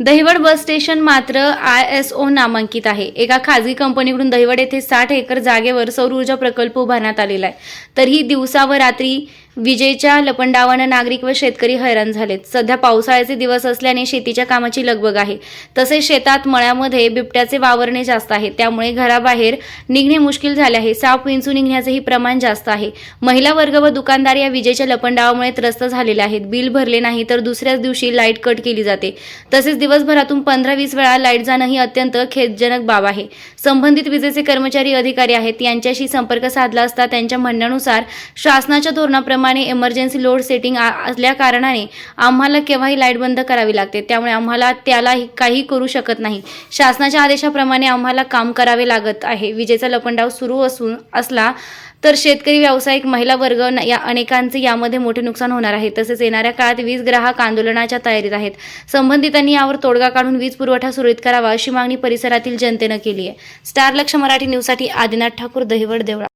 Dahivad bus station मात्र I S O नामांकित आहे. एका खाजगी कंपनीकडून दहिवड येथे साठ एकर जागेवर सौर ऊर्जा प्रकल्प उभारण्यात आलेला आहे. तरीही दिवसा व रात्री विजेच्या लपंडावानं नागरिक व शेतकरी हैराण झालेत. सध्या पावसाळ्याचे दिवस असल्याने शेतीच्या कामाची लगबग आहे. तसेच शेतात मळ्यामध्ये बिबट्याचे वावरणे जास्त आहे त्यामुळे घराबाहेर निघणे मुश्किल झाले आहे. साप विंचू निघण्याचेही प्रमाण जास्त आहे. महिला वर्ग व दुकानदार या विजेच्या लपंडावामुळे त्रस्त झालेले आहेत. बिल भरले नाही तर दुसऱ्याच दिवशी लाइट कट केली जाते. तसेच दिवसभरातून पंधरा वीस वेळा लाइट जाणं ही अत्यंत खेदजनक बाब आहे. संबंधित विजेचे कर्मचारी अधिकारी आहेत. यांच्याशी संपर्क साधला असता त्यांच्या म्हणण्यानुसार शासनाच्या धोरणाप्रमाणे इमर्जन्सी लोड सेटिंग असल्या कारणाने आम्हाला केव्हाही लाइट बंद करावी लागते. त्यामुळे आम्हाला त्याला काही करू शकत नाही. शासनाच्या आदेशाप्रमाणे आम्हाला काम करावे लागत आहे. विजेचा लपंडाव सुरू असून असला तर शेतकरी व्यावसायिक महिला वर्ग या अनेकांचे यामध्ये मोठे नुकसान होणार आहे. तसेच येणाऱ्या काळात वीज ग्राहक आंदोलनाच्या तयारीत आहेत. संबंधितांनी यावर तोडगा काढून वीज पुरवठा सुरळीत करावा अशी मागणी परिसरातील जनतेनं केली आहे. स्टार लक्ष मराठी न्यूजसाठी आदिनाथ ठाकूर दहिवड देवळा.